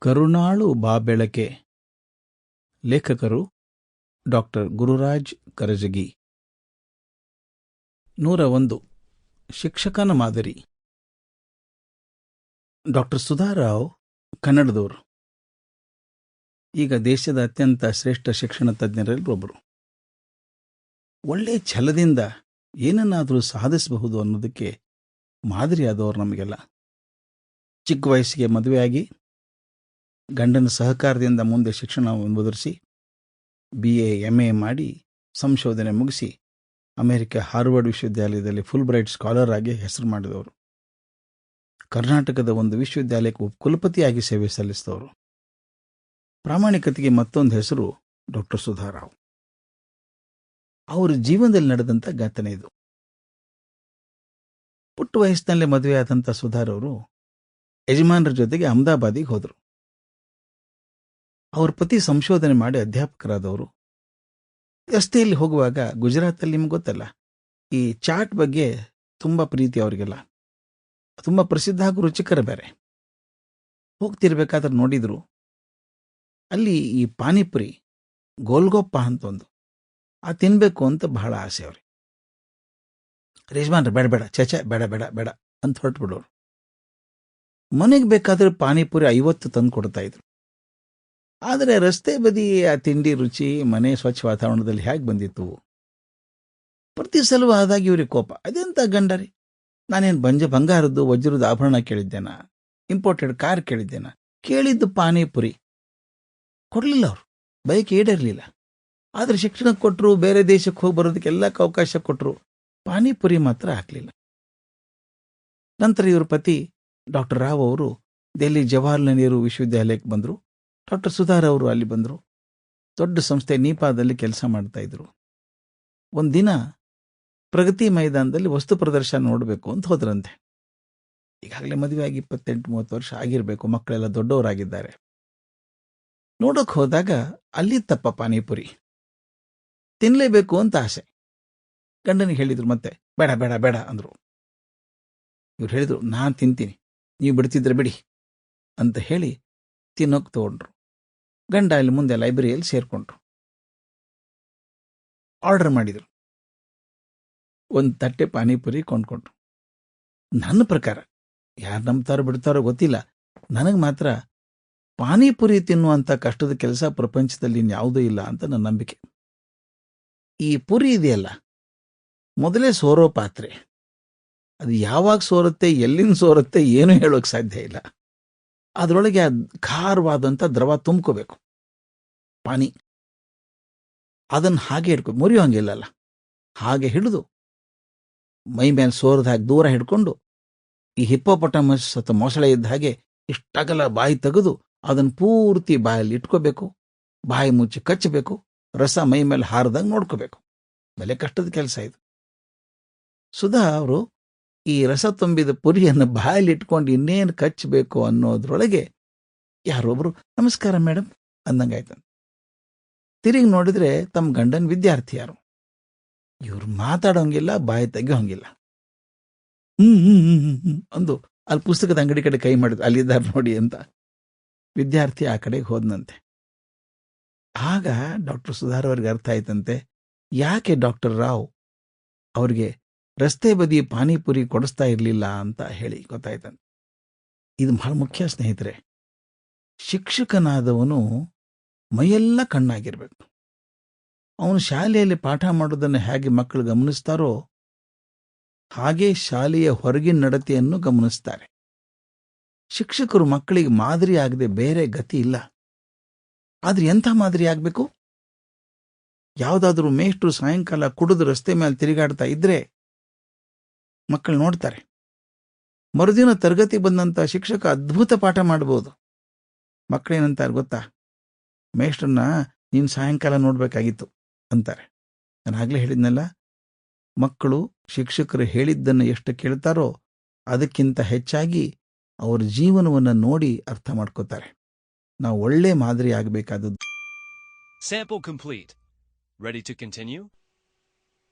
ಕರುಣಾಳು ಬಾಬೆಳಕೆ. ಲೇಖಕರು ಡಾಕ್ಟರ್ ಗುರುರಾಜ್ ಕರಜಗಿ. ನೂರ ಒಂದು, ಶಿಕ್ಷಕನ ಮಾದರಿ. ಡಾಕ್ಟರ್ ಸುಧಾರಾವ್, ಕನ್ನಡದವರು. ಈಗ ದೇಶದ ಅತ್ಯಂತ ಶ್ರೇಷ್ಠ ಶಿಕ್ಷಣ ತಜ್ಞರಲ್ಲಿ ಒಬ್ಬರು ಒಳ್ಳೆ ಛಲದಿಂದ ಏನನ್ನಾದರೂ ಸಾಧಿಸಬಹುದು ಅನ್ನೋದಕ್ಕೆ ಮಾದರಿಯಾದವರು ನಮಗೆಲ್ಲ. ಚಿಕ್ಕ ವಯಸ್ಸಿಗೆ ಮದುವೆಯಾಗಿ ಗಂಡನ ಸಹಕಾರದಿಂದ ಮುಂದೆ ಶಿಕ್ಷಣ ಮುಂದುವರಿಸಿ ಬಿ ಎ ಎಂ ಎ ಮಾಡಿ ಸಂಶೋಧನೆ ಮುಗಿಸಿ ಅಮೆರಿಕ ಹಾರ್ವರ್ಡ್ ವಿಶ್ವವಿದ್ಯಾಲಯದಲ್ಲಿ ಫುಲ್ ಬ್ರೈಟ್ ಸ್ಕಾಲರ್ ಆಗಿ ಹೆಸರು ಮಾಡಿದವರು. ಕರ್ನಾಟಕದ ಒಂದು ವಿಶ್ವವಿದ್ಯಾಲಯಕ್ಕೆ ಕುಲಪತಿಯಾಗಿ ಸೇವೆ ಸಲ್ಲಿಸಿದವರು. ಪ್ರಾಮಾಣಿಕತೆಗೆ ಮತ್ತೊಂದು ಹೆಸರು ಡಾಕ್ಟರ್ ಸುಧಾರಾವ್. ಅವರ ಜೀವನದಲ್ಲಿ ನಡೆದಂಥ ಘಟನೆ ಇದು. ಪುಟ್ಟ ವಯಸ್ಸಿನಲ್ಲೇ ಮದುವೆಯಾದಂಥ ಸುಧಾರವರು ಯಜಮಾನರ ಜೊತೆಗೆ ಅಹಮದಾಬಾದಿಗೆ ಹೋದರು. ಅವ್ರ ಪತಿ ಸಂಶೋಧನೆ ಮಾಡಿ ಅಧ್ಯಾಪಕರಾದವರು. ರಸ್ತೆಯಲ್ಲಿ ಹೋಗುವಾಗ ಗುಜರಾತಲ್ಲಿ ನಿಮ್ಗೆ ಗೊತ್ತಲ್ಲ, ಈ ಚಾಟ್ ಬಗ್ಗೆ ತುಂಬ ಪ್ರೀತಿ ಅವರಿಗೆಲ್ಲ. ತುಂಬ ಪ್ರಸಿದ್ಧ ಹಾಗೂ ರುಚಿಕರ ಬೇರೆ. ಹೋಗ್ತಿರ್ಬೇಕಾದ್ರೆ ನೋಡಿದ್ರು. ಅಲ್ಲಿ ಈ ಪಾನಿಪುರಿ, ಗೋಲ್ಗೊಪ್ಪ ಅಂತ ಒಂದು ಆ ತಿನ್ನಬೇಕು ಅಂತ ಬಹಳ ಆಸೆ ಅವ್ರಿ ರೇಷ್ಮಾನ್ರ ಬೇಡ ಬೇಡ ಚಚ ಬೇಡ ಬೇಡ ಬೇಡ ಅಂತ ಹೊರಟ್ಬಿಡೋರು ಮನೆಗೆ ಬೇಕಾದ್ರೆ ಪಾನಿಪುರಿ ಐವತ್ತು ತಂದು ಕೊಡ್ತಾ ಇದ್ರು. ಆದರೆ ರಸ್ತೆ ಆ ತಿಂಡಿ ರುಚಿ, ಮನೆ ಸ್ವಚ್ಛ ವಾತಾವರಣದಲ್ಲಿ ಹೇಗೆ ಬಂದಿತ್ತು? ಪ್ರತಿ ಸಲವೂ ಆದಾಗ ಇವ್ರಿಗೆ ಕೋಪ. ಅದೆಂತ ಗಂಡರಿ? ನಾನೇನು ಬಂಜ ಬಂಗಾರದ್ದು, ವಜ್ರದ ಆಭರಣ ಕೇಳಿದ್ದೇನ? Imported car ಕೇಳಿದ್ದೇನ? ಕೇಳಿದ್ದು ಪಾನಿಪುರಿ. ಕೊಡಲಿಲ್ಲ ಅವರು. ಬೈಕ್ ಈಡೇರಲಿಲ್ಲ. ಆದರೆ ಶಿಕ್ಷಣ ಕೊಟ್ಟರು ಬೇರೆ ದೇಶಕ್ಕೆ ಹೋಗಿ ಬರೋದಕ್ಕೆಲ್ಲ ಅವಕಾಶ ಕೊಟ್ಟರು ಪಾನಿಪುರಿ ಮಾತ್ರ ಹಾಕಲಿಲ್ಲ. ನಂತರ ಇವ್ರ ಪತಿ ಡಾಕ್ಟರ್ ರಾವ್ ಅವರು ದೆಹಲಿ ಜವಾಹರ್ಲಾಲ್ ನೆಹರು ವಿಶ್ವವಿದ್ಯಾಲಯಕ್ಕೆ ಬಂದರು. ಡಾಕ್ಟರ್ ಸುಧಾರ್ ಅವರು ಅಲ್ಲಿ ಬಂದರು. ದೊಡ್ಡ ಸಂಸ್ಥೆ ನೀಪಾದಲ್ಲಿ ಕೆಲಸ ಮಾಡ್ತಾ ಇದ್ರು. ಒಂದಿನ ಪ್ರಗತಿ ಮೈದಾನದಲ್ಲಿ ವಸ್ತು ಪ್ರದರ್ಶನ ನೋಡಬೇಕು ಅಂತ ಹೋದ್ರಂತೆ. ಈಗಾಗಲೇ ಮದುವೆ ಆಗಿ ಇಪ್ಪತ್ತೆಂಟು, ಮೂವತ್ತು ವರ್ಷ ಆಗಿರಬೇಕು, ಮಕ್ಕಳೆಲ್ಲ ದೊಡ್ಡವರಾಗಿದ್ದಾರೆ. ನೋಡೋಕೆ ಹೋದಾಗ ಅಲ್ಲಿ ತಪ್ಪ ಪಾನಿಪುರಿ. ತಿನ್ನಲೇಬೇಕು ಅಂತ ಆಸೆ. ಗಂಡನಿಗೆ ಹೇಳಿದ್ರು ಮತ್ತೆ, ಬೇಡ ಬೇಡ ಬೇಡ ಅಂದರು. ಇವ್ರು ಹೇಳಿದ್ರು, ನಾನು ತಿಂತೀನಿ, ನೀವು ಬಿಡ್ತಿದ್ರೆ ಬಿಡಿ ಅಂತ ಹೇಳಿ ತಿನ್ನೋಕೆ ತಗೊಂಡ್ರು. ಗಂಡ ಅಲ್ಲಿ ಮುಂದೆ ಲೈಬ್ರರಿಯಲ್ಲಿ ಸೇರಿಕೊಂಡ್ರು. ಆರ್ಡರ್ ಮಾಡಿದರು. ಒಂದು ತಟ್ಟೆ ಪಾನಿಪುರಿ ಕೊಂಡ್ಕೊಂಡ್ರು. ನನ್ನ ಪ್ರಕಾರ, ಯಾರು ನಂಬ್ತಾರೋ ಬಿಡ್ತಾರೋ ಗೊತ್ತಿಲ್ಲ. ನನಗೆ ಮಾತ್ರ ಪಾನಿಪುರಿ ತಿನ್ನುವಂಥ ಕಷ್ಟದ ಕೆಲಸ ಪ್ರಪಂಚದಲ್ಲಿ ಇನ್ಯಾವುದೂ ಇಲ್ಲ ಅಂತ ನನ್ನ ನಂಬಿಕೆ. ಈ ಪುರಿ ಇದೆಯಲ್ಲ, ಮೊದಲೇ ಸೋರೋ ಪಾತ್ರೆ. ಅದು ಯಾವಾಗ ಸೋರುತ್ತೆ, ಎಲ್ಲಿಂದ ಸೋರುತ್ತೆ, ಏನೂ ಹೇಳೋಕೆ ಸಾಧ್ಯ ಇಲ್ಲ. ಅದರೊಳಗೆ ಖಾರವಾದಂಥ ದ್ರವ ತುಂಬ್ಕೋಬೇಕು. ಪಾನಿ. ಅದನ್ನು ಹಾಗೆ ಹಿಡ್ಕೊ ಮುರಿಯೋಂಗಿಲ್ಲಲ್ಲ ಹಾಗೆ ಹಿಡಿದು, ಮೈ ಮೇಲೆ ಸೋರದ ಹಾಗೆ ದೂರ ಹಿಡ್ಕೊಂಡು, ಈ ಹಿಪ್ಪೋಪಟಮಸ್ ಅಥವಾ ಮೊಸಳೆ ಇದ್ದ ಹಾಗೆ ಇಷ್ಟಗಲ ಬಾಯಿ ತೆಗೆದು ಅದನ್ನು ಪೂರ್ತಿ ಬಾಯಲ್ಲಿ ಇಟ್ಕೋಬೇಕು. ಬಾಯಿ ಮುಚ್ಚಿ ಕಚ್ಚಬೇಕು. ರಸ ಮೈ ಮೇಲೆ ಹಾರದಂಗೆ ನೋಡ್ಕೋಬೇಕು. ಬೆಲೆ ಕಷ್ಟದ ಕೆಲಸ ಇದು. ಸುಧಾ ಅವರು ಈ ರಸ ತುಂಬಿದ ಪುರಿಯನ್ನು ಬಾಯಲ್ಲಿಟ್ಕೊಂಡು ಇನ್ನೇನು ಕಚ್ಚಬೇಕು ಅನ್ನೋದ್ರೊಳಗೆ ಯಾರೊಬ್ರು, ನಮಸ್ಕಾರ ಮೇಡಮ್ ಅಂದಂಗಾಯ್ತು ತಿರುಗಿ ನೋಡಿದ್ರೆ ತಮ್ಮ ಗಂಡನ ವಿದ್ಯಾರ್ಥಿ ಯಾರು ಇವ್ರು ಮಾತಾಡೋಂಗಿಲ್ಲ, ಬಾಯಿ ತೆಗಿಯೋಂಗಿಲ್ಲ. ಹ್ಮ್ ಹ್ಮ್ ಅಂದು ಅಲ್ಲಿ ಪುಸ್ತಕದ ಅಂಗಡಿ ಕಡೆ ಕೈ ಮಾಡಿದ್ರು ಅಲ್ಲಿದ್ದಾರೆ ನೋಡಿ ಅಂತ. ವಿದ್ಯಾರ್ಥಿ ಆ ಕಡೆಗೆ ಹೋದನಂತೆ. ಆಗ ಡಾಕ್ಟರ್ ಸುಧಾರ್ ಅವ್ರಿಗೆ ಅರ್ಥ ಆಯ್ತಂತೆ, ಯಾಕೆ ಡಾಕ್ಟರ್ ರಾವ್ ಅವ್ರಿಗೆ ರಸ್ತೆ ಬದಿ ಪಾನಿಪುರಿ ಕೊಡಿಸ್ತಾ ಇರಲಿಲ್ಲ ಅಂತ ಹೇಳಿ ಗೊತ್ತಾಯ್ತಂತೆ. ಇದು ಬಹಳ ಮುಖ್ಯ ಸ್ನೇಹಿತರೆ. ಶಿಕ್ಷಕನಾದವನು ಮೈಯೆಲ್ಲ ಕಣ್ಣಾಗಿರ್ಬೇಕು. ಅವನು ಶಾಲೆಯಲ್ಲಿ ಪಾಠ ಮಾಡೋದನ್ನು ಹೇಗೆ ಮಕ್ಕಳು ಗಮನಿಸ್ತಾರೋ ಹಾಗೆ ಶಾಲೆಯ ಹೊರಗಿನ ನಡತೆಯನ್ನು ಗಮನಿಸ್ತಾರೆ. ಶಿಕ್ಷಕರು ಮಕ್ಕಳಿಗೆ ಮಾದರಿ ಆಗದೆ ಬೇರೆ ಗತಿ ಇಲ್ಲ. ಆದ್ರೆ ಎಂಥ ಮಾದರಿ ಆಗಬೇಕು? ಯಾವುದಾದ್ರೂ ಮೇಷ್ಟ್ರು ಸಾಯಂಕಾಲ ಕುಡಿದು ರಸ್ತೆ ಮೇಲೆ ತಿರುಗಾಡ್ತಾ ಇದ್ರೆ ಮಕ್ಕಳು ನೋಡ್ತಾರೆ. ಮರುದಿನ ತರಗತಿ ಬಂದಂತ ಶಿಕ್ಷಕ ಅದ್ಭುತ ಪಾಠ ಮಾಡಬಹುದು ಮಕ್ಕಳೇನಂತಾರೆ ಗೊತ್ತಾ? ಮೇಷ್ಟ್ರನ್ನ ನೀನು ಸಾಯಂಕಾಲ ನೋಡ್ಬೇಕಾಗಿತ್ತು ಅಂತಾರೆ. ನಾನು ಆಗ್ಲೇ ಹೇಳಿದ್ನಲ್ಲ, ಮಕ್ಕಳು ಶಿಕ್ಷಕರು ಹೇಳಿದ್ದನ್ನು ಎಷ್ಟು ಕೇಳ್ತಾರೋ ಅದಕ್ಕಿಂತ ಹೆಚ್ಚಾಗಿ ಅವರ ಜೀವನವನ್ನು ನೋಡಿ ಅರ್ಥ ಮಾಡ್ಕೋತಾರೆ. ನಾವು ಒಳ್ಳೆ ಮಾದರಿ ಆಗಬೇಕಾದದ್ದು.